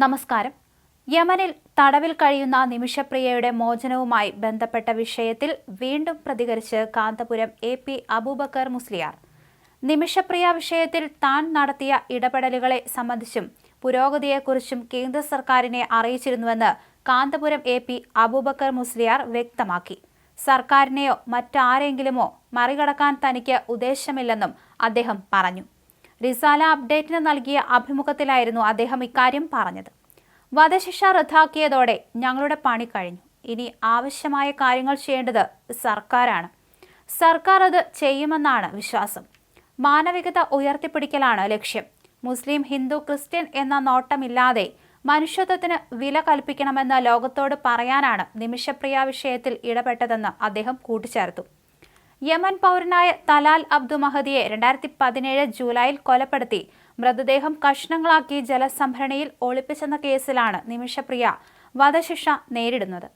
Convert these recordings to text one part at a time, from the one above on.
നമസ്കാരം. യമനിൽ തടവിൽ കഴിയുന്ന നിമിഷപ്രിയയുടെ മോചനവുമായി ബന്ധപ്പെട്ട വിഷയത്തിൽ വീണ്ടും പ്രതികരിച്ച് കാന്തപുരം എ പി അബൂബക്കർ മുസ്ലിയാർ. നിമിഷപ്രിയ വിഷയത്തിൽ താൻ നടത്തിയ ഇടപെടലുകളെ സംബന്ധിച്ചും പുരോഗതിയെക്കുറിച്ചും കേന്ദ്ര സർക്കാരിനെ അറിയിച്ചിരുന്നുവെന്ന് കാന്തപുരം എ പി അബൂബക്കർ മുസ്ലിയാർ വ്യക്തമാക്കി. സർക്കാരിനെയോ മറ്റാരെങ്കിലുമോ മറികടക്കാൻ തനിക്ക് ഉദ്ദേശമില്ലെന്നും അദ്ദേഹം പറഞ്ഞു. റിസാല അപ്ഡേറ്റിന് നൽകിയ അഭിമുഖത്തിലായിരുന്നു അദ്ദേഹം ഇക്കാര്യം പറഞ്ഞത്. വധശിക്ഷ റദ്ദാക്കിയതോടെ ഞങ്ങളുടെ പണി കഴിഞ്ഞു. ഇനി ആവശ്യമായ കാര്യങ്ങൾ ചെയ്യേണ്ടത് സർക്കാരാണ്. സർക്കാർ അത് ചെയ്യുമെന്നാണ് വിശ്വാസം. മാനവികത ഉയർത്തിപ്പിടിക്കലാണ് ലക്ഷ്യം. മുസ്ലിം ഹിന്ദു ക്രിസ്ത്യൻ എന്ന നോട്ടമില്ലാതെ മനുഷ്യത്വത്തിന് വില കൽപ്പിക്കണമെന്ന് ലോകത്തോട് പറയാനാണ് നിമിഷപ്രിയ വിഷയത്തിൽ ഇടപെട്ടതെന്ന് അദ്ദേഹം കൂട്ടിച്ചേർത്തു. യമൻ പൗരനായ തലാൽ അബ്ദു മഹദിയെ രണ്ടായിരത്തി പതിനേഴ് ജൂലൈയിൽ കൊലപ്പെടുത്തി. മൃതദേഹം കഷ്ണങ്ങളാക്കി ജലസംഭരണിയിൽ ഒളിപ്പിച്ചെന്ന കേസിലാണ് നിമിഷപ്രിയ വധശിക്ഷ നേരിടുന്നത്.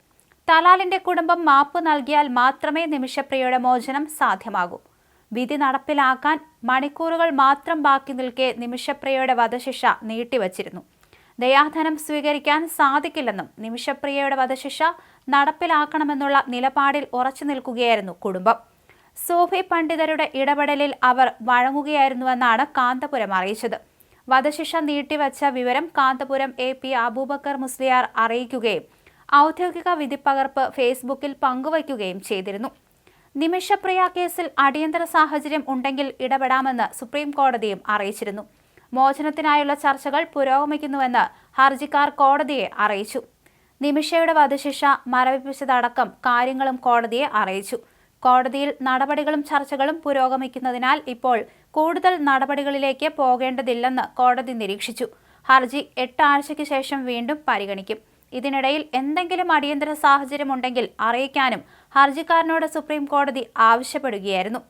തലാലിന്റെ കുടുംബം മാപ്പ് നൽകിയാൽ മാത്രമേ നിമിഷപ്രിയയുടെ മോചനം സാധ്യമാകൂ. വിധി നടപ്പിലാക്കാൻ മണിക്കൂറുകൾ മാത്രം ബാക്കി നിൽക്കെ നിമിഷപ്രിയയുടെ വധശിക്ഷ നീട്ടിവച്ചിരുന്നു. ദയാധനം സ്വീകരിക്കാൻ സാധിക്കില്ലെന്നും നിമിഷപ്രിയയുടെ വധശിക്ഷ നടപ്പിലാക്കണമെന്നുള്ള നിലപാടിൽ ഉറച്ചു നിൽക്കുകയായിരുന്നു കുടുംബം. സൂഫി പണ്ഡിതരുടെ ഇടപെടലിൽ അവർ വഴങ്ങുകയായിരുന്നുവെന്നാണ് കാന്തപുരം അറിയിച്ചത്. വധശിക്ഷ നീട്ടിവച്ച വിവരം കാന്തപുരം എ പി അബൂബക്കർ മുസ്ലിയാർ അറിയിക്കുകയും ഔദ്യോഗിക വിധിപ്പകർപ്പ് ഫേസ്ബുക്കിൽ പങ്കുവയ്ക്കുകയും ചെയ്തിരുന്നു. നിമിഷപ്രിയ കേസിൽ അടിയന്തര സാഹചര്യം ഉണ്ടെങ്കിൽ ഇടപെടാമെന്ന് സുപ്രീം കോടതിയും അറിയിച്ചിരുന്നു. മോചനത്തിനായുള്ള ചർച്ചകൾ പുരോഗമിക്കുന്നുവെന്ന് ഹർജിക്കാർ കോടതിയെ അറിയിച്ചു. നിമിഷയുടെ വധശിക്ഷ മരവിപ്പിച്ചതടക്കം കാര്യങ്ങളും കോടതിയെ അറിയിച്ചു. കോടതിയിൽ നടപടികളും ചർച്ചകളും പുരോഗമിക്കുന്നതിനാൽ ഇപ്പോൾ കൂടുതൽ നടപടികളിലേക്ക് പോകേണ്ടതില്ലെന്ന് കോടതി നിരീക്ഷിച്ചു. ഹർജി എട്ട് ആഴ്ചയ്ക്ക് ശേഷം വീണ്ടും പരിഗണിക്കും. ഇതിനിടയിൽ എന്തെങ്കിലും അടിയന്തര സാഹചര്യമുണ്ടെങ്കിൽ അറിയിക്കാനും ഹർജിക്കാരനോട് സുപ്രീം കോടതി ആവശ്യപ്പെടുകയായിരുന്നു.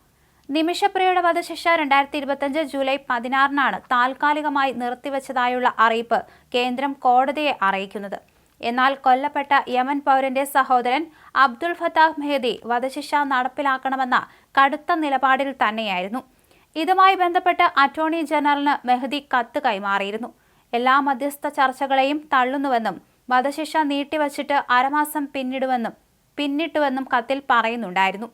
നിമിഷപ്രിയയുടെ വധശിക്ഷ രണ്ടായിരത്തി ഇരുപത്തിയഞ്ച് ജൂലൈ പതിനാറിനാണ് താൽക്കാലികമായി നിർത്തിവച്ചതായുള്ള അറിയിപ്പ് കേന്ദ്രം കോടതിയെ അറിയിക്കുന്നത്. എന്നാൽ കൊല്ലപ്പെട്ട യമൻ പൗരന്റെ സഹോദരൻ അബ്ദുൾ ഫത്താഹ് മെഹദി വധശിക്ഷ നടപ്പിലാക്കണമെന്ന കടുത്ത നിലപാടിൽ തന്നെയായിരുന്നു. ഇതുമായി ബന്ധപ്പെട്ട് അറ്റോർണി ജനറലിന് മെഹദി കത്ത് കൈമാറിയിരുന്നു. എല്ലാ മധ്യസ്ഥ ചർച്ചകളെയും തള്ളുന്നുവെന്നും വധശിക്ഷ നീട്ടിവച്ചിട്ട് അരമാസം പിന്നിടുവെന്നും പിന്നിട്ടുവെന്നും കത്തിൽ പറയുന്നുണ്ടായിരുന്നു.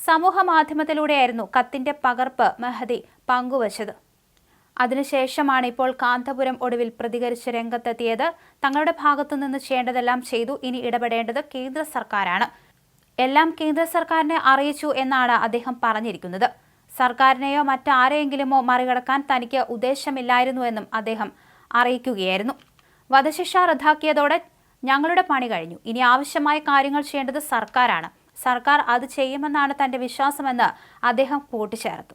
സമൂഹ മാധ്യമത്തിലൂടെയായിരുന്നു കത്തിന്റെ പകർപ്പ് മെഹദി പങ്കുവച്ചത്. അതിനുശേഷമാണ് ഇപ്പോൾ കാന്തപുരം ഒടുവിൽ പ്രതികരിച്ച് രംഗത്തെത്തിയത്. തങ്ങളുടെ ഭാഗത്തുനിന്ന് ചെയ്യേണ്ടതെല്ലാം ചെയ്തു. ഇനി ഇടപെടേണ്ടത് കേന്ദ്ര സർക്കാരാണ്. എല്ലാം കേന്ദ്ര സർക്കാരിനെ അറിയിച്ചു എന്നാണ് അദ്ദേഹം പറഞ്ഞിരിക്കുന്നത്. സർക്കാരിനെയോ മറ്റാരെയെങ്കിലുമോ മറികടക്കാൻ തനിക്ക് ഉദ്ദേശമില്ലായിരുന്നുവെന്നും അദ്ദേഹം അറിയിക്കുകയായിരുന്നു. വധശിക്ഷ റദ്ദാക്കിയതോടെ ഞങ്ങളുടെ പണി കഴിഞ്ഞു. ഇനി ആവശ്യമായ കാര്യങ്ങൾ ചെയ്യേണ്ടത് സർക്കാരാണ്. സർക്കാർ അത് ചെയ്യുമെന്നാണ് തന്റെ വിശ്വാസമെന്ന് അദ്ദേഹം കൂട്ടിച്ചേർത്തു.